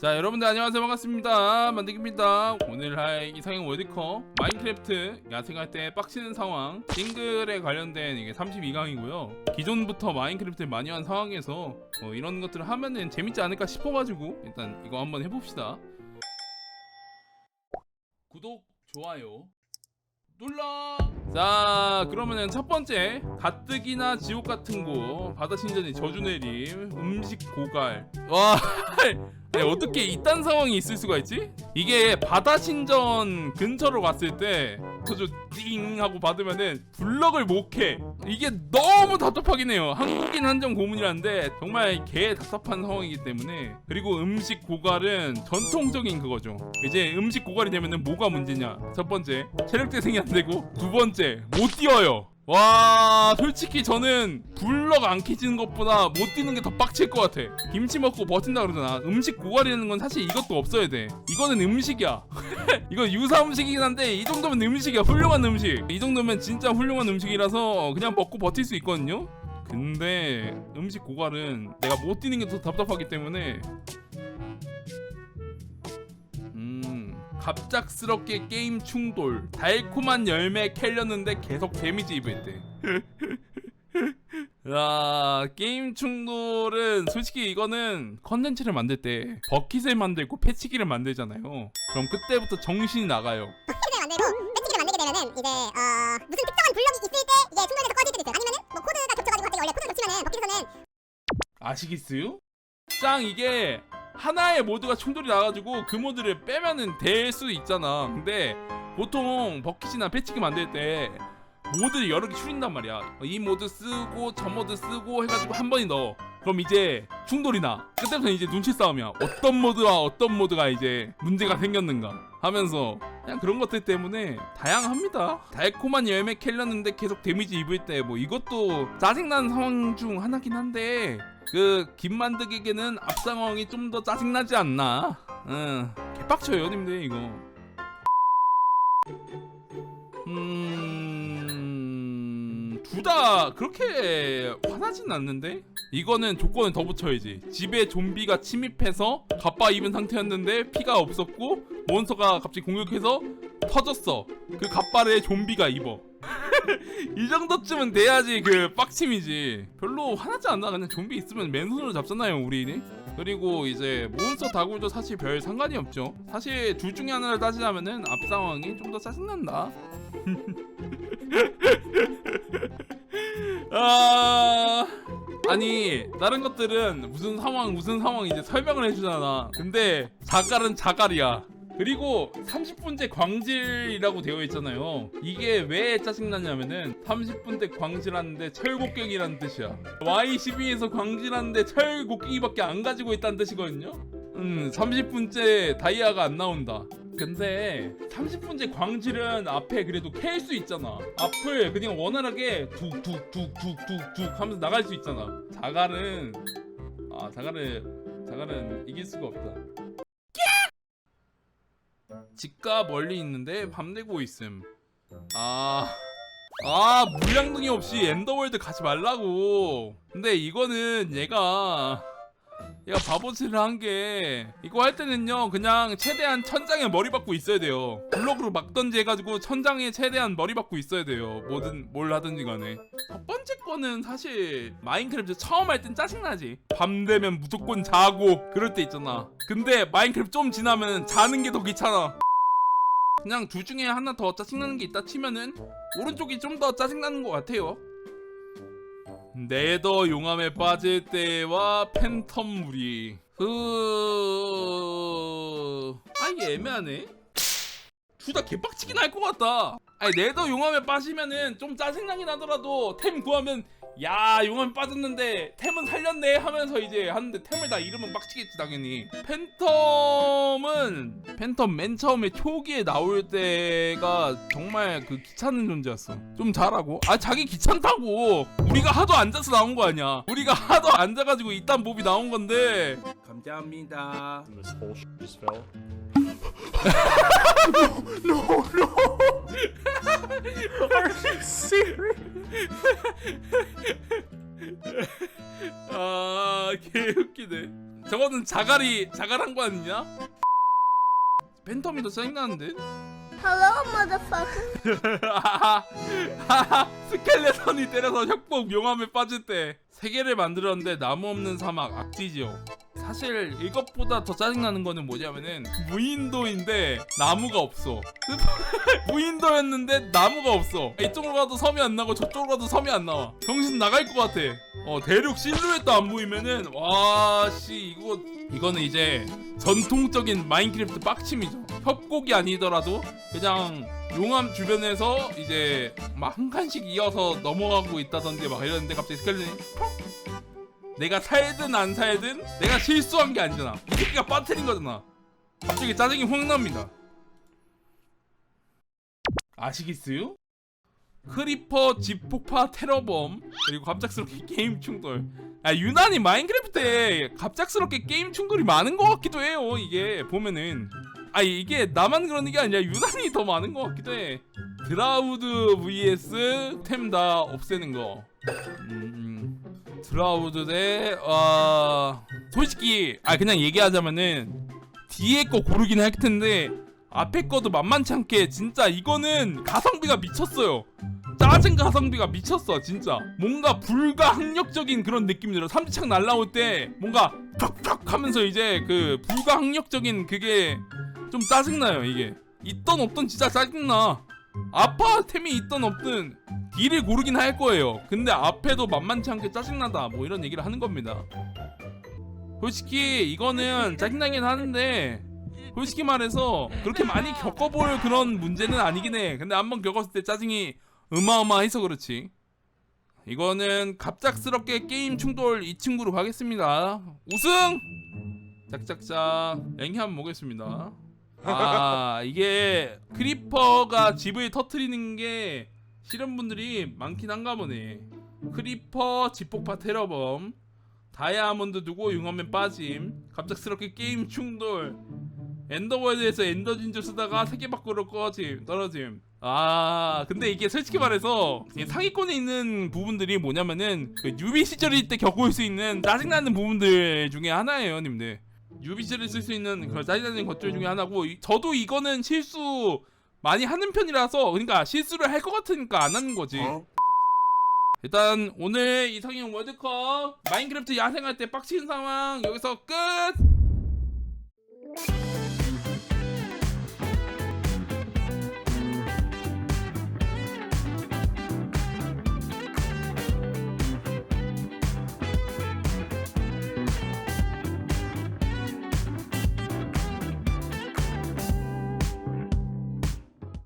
자 여러분들 안녕하세요. 반갑습니다. 만들기입니다. 오늘 할 이상형 월드컵 마인크래프트 야생할 때 빡치는 상황 싱글에 관련된 이게 32강이고요. 기존부터 마인크래프트를 많이 한 상황에서 어, 이런 것들을 하면은 재밌지 않을까 싶어가지고 일단 이거 한번 해봅시다. 구독 좋아요 눌러! 자 그러면은 첫 번째 가뜩이나 지옥 같은 곳 바다 신전에 저주 내림 음식 고갈. 와 아니, 어떻게 이딴 상황이 있을 수가 있지? 이게 바다 신전 근처로 갔을 때 저주 띵 하고 받으면은 블럭을 못 캐 이게 너무 답답하긴 해요. 한국인 한정 고문이라는데 정말 개 답답한 상황이기 때문에. 그리고 음식 고갈은 전통적인 그거죠. 이제 음식 고갈이 되면은 뭐가 문제냐? 첫 번째 체력 재생이 안 되고 두 번째 못 뛰어요 와 솔직히 저는 블럭 안 캐지는 것보다 못 뛰는 게 더 빡칠 것 같아. 김치 먹고 버틴다 그러잖아. 음식 고갈이라는 건 사실 이것도 없어야 돼. 이거는 음식이야. 이거 유사 음식이긴 한데 이 정도면 음식이야. 훌륭한 음식. 이 정도면 진짜 훌륭한 음식이라서 그냥 먹고 버틸 수 있거든요. 근데 음식 고갈은 내가 못 뛰는 게 더 답답하기 때문에 갑작스럽게 게임 충돌 달콤한 열매 캘렸는데 계속 데미지 입을 때 야, 게임 충돌은 솔직히 이거는 컨텐츠를 만들 때 버킷을 만들고 패치기를 만들잖아요. 그럼 그때부터 정신이 나가요. 패치기를 만들고 패치기를 만들게 되면은 이제 어 무슨 특정한 블럭이 있을 때 이게 충전해서 꺼질 때도 있어요. 아니면은 뭐 코드가 겹쳐가지고 갑자기 원래 코드를 겹치면은 버킷에서는 아시겠어요? 짱 이게 하나의 모드가 충돌이 나가지고 그 모드를 빼면은 될 수 있잖아. 근데 보통 버킷이나 패치기 만들 때 모드를 여러 개 추린단 말이야. 이 모드 쓰고 저 모드 쓰고 해가지고 한 번이 넣어. 그럼 이제 충돌이 나. 그때부터 이제 눈치 싸움이야. 어떤 모드와 어떤 모드가 이제 문제가 생겼는가 하면서 그냥 그런 것들 때문에 다양합니다. 달콤한 열매 캘렸는데 계속 데미지 입을 때 뭐 이것도 짜증나는 상황 중 하나긴 한데 그 김만득에게는 앞 상황이 좀 더 짜증나지 않나? 응, 개빡쳐요, 님들 이거. 음, 둘 다 그렇게 화나진 않는데? 이거는 조건을 더 붙여야지. 집에 좀비가 침입해서 갑바 입은 상태였는데 피가 없었고 몬스터가 갑자기 공격해서 터졌어. 그 갑바를 좀비가 입어. 이 정도쯤은 돼야지 그 빡침이지. 별로 화나지 않나? 그냥 좀비 있으면 맨손으로 잡잖아요, 우리. 그리고 이제 몬스터 다굴도 사실 별 상관이 없죠. 사실 둘 중에 하나를 따지자면은 앞 상황이 좀 더 짜증난다. 아 아니 다른 것들은 무슨 상황 무슨 상황 이제 설명을 해주잖아. 근데 자갈은 자갈이야. 그리고 30분째 광질이라고 되어 있잖아요. 이게 왜 짜증나냐면은 30분째 광질하는데 철곡갱이라는 뜻이야. Y12에서 광질하는데 철곡갱이밖에 안 가지고 있다는 뜻이거든요. 음, 30분째 다이아가 안 나온다. 근데 30분째 광질은 앞에 그래도 캘 수 있잖아. 앞을 그냥 원활하게 툭툭툭툭툭툭 하면서 나갈 수 있잖아. 자갈은 아 자갈은 자갈은 이길 수가 없다. 집가 멀리 있는데 밤 되고 있음. 아. 아, 물량등이 없이 엔더월드 가지 말라고. 근데 이거는 얘가 얘가 바보짓을 한 게 이거 할 때는요 그냥 최대한 천장에 머리 박고 있어야 돼요. 블록으로 막던지 해가지고 천장에 최대한 머리 박고 있어야 돼요. 뭐든 뭘 하든지 간에. 첫 번째 거는 사실 마인크래프트 처음 할 땐 짜증나지. 밤 되면 무조건 자고 그럴 때 있잖아. 근데 마인크래프트 좀 지나면 자는 게 더 귀찮아. 그냥 둘 중에 하나 더 짜증나는 게 있다 치면은 오른쪽이 좀 더 짜증나는 것 같아요 네더 용암에 빠질 때와 팬텀 무리. 흐... 아 이게 애매하네. 둘 다 개빡치긴 할 것 같다 아니 네더 용암에 빠지면은 좀 짜증나긴 하더라도 템 구하면 야 용암에 빠졌는데 템은 살렸네 하면서 이제 하는데 템을 다 잃으면 빡치겠지 당연히. 팬텀은 팬텀 맨 처음에 초기에 나올 때가 정말 그 귀찮은 존재였어. 좀 잘하고. 아 자기 귀찮다고! 우리가 하도 앉아서 나온 거 아니야. 우리가 하도 앉아가지고 이딴 몹이 나온 건데. 감사합니다. 저거는 자갈이 자갈한 거 아니냐? 팬텀이 더 짜증나는데? Hello, motherfucker. 스켈레톤이 때려서 협곡 명함에 빠질 때 세계를 만들었는데 나무 없는 사막 악지지요 사실 이것보다 더 짜증나는 거는 뭐냐면은 무인도인데 나무가 없어. 무인도였는데 나무가 없어. 이쪽으로 가도 섬이 안 나고 저쪽으로 가도 섬이 안 나와. 정신 나갈 것 같아. 어 대륙 실루엣도 안 보이면은 와씨 이거 이거는 이제 전통적인 마인크래프트 빡침이죠. 협곡이 아니더라도 그냥 용암 주변에서 이제 막 한 칸씩 이어서 넘어가고 있다던데 막 이러는데 갑자기 스켈레톤이 퍽 내가 살든 안 살든 내가 실수한 게 아니잖아. 이 새끼가 빠뜨린 거잖아. 갑자기 짜증이 확 납니다. 아시겠어요? 크리퍼 집폭파 테러범 그리고 갑작스럽게 게임 충돌. 아 유난히 마인크래프트에 갑작스럽게 게임 충돌이 많은 것 같기도 해요 이게 보면은. 아 이게 나만 그러는 게 아니라 유난히 더 많은 것 같기도 해. 드라우드 vs 템 다 없애는 거. 음, 음. 드라우드 대 어... 솔직히 아 그냥 얘기하자면은 뒤에 거 고르긴 할 텐데 앞에 거도 만만치 않게 진짜 이거는 가성비가 미쳤어요. 짜증 가성비가 미쳤어 진짜. 뭔가 불가항력적인 그런 느낌이 들어. 삼지창 날라올 때 뭔가 턱턱 하면서 이제 그 불가항력적인 그게 좀 짜증나요 이게. 있던 없던 진짜 짜증나. 아파 템이 있던 없든 딜을 고르긴 할 거예요. 근데 앞에도 만만치 않게 짜증나다. 뭐 이런 얘기를 하는 겁니다. 솔직히 이거는 짜증나긴 하는데 솔직히 말해서 그렇게 많이 겪어볼 그런 문제는 아니긴 해. 근데 한번 겪었을 때 짜증이 어마어마해서 그렇지. 이거는 갑작스럽게 게임 충돌 이 친구로 가겠습니다. 우승! 짝짝짝. 랭이 한번 보겠습니다. 아 이게 크리퍼가 집을 터트리는 게 싫은 분들이 많긴 한가 보네. 크리퍼 집폭파 테러범 다이아몬드 두고 융합면 빠짐 갑작스럽게 게임 충돌 엔더월드에서 엔더진주 쓰다가 세계 밖으로 꺼짐 떨어짐. 아 근데 이게 솔직히 말해서 이 상위권에 있는 부분들이 뭐냐면은 그 유비 시절일 때 겪을 수 있는 짜증나는 부분들 중에 하나예요 님들. 유비 시절에 쓸수 있는 그런 짜증나는 것들 중에 하나고 이- 저도 이거는 실수 많이 하는 편이라서 그러니까 실수를 할 것 같으니까 안 하는 거지. 어? 일단 오늘 이상형 월드컵 마인크래프트 야생할 때 빡친 상황 여기서 끝.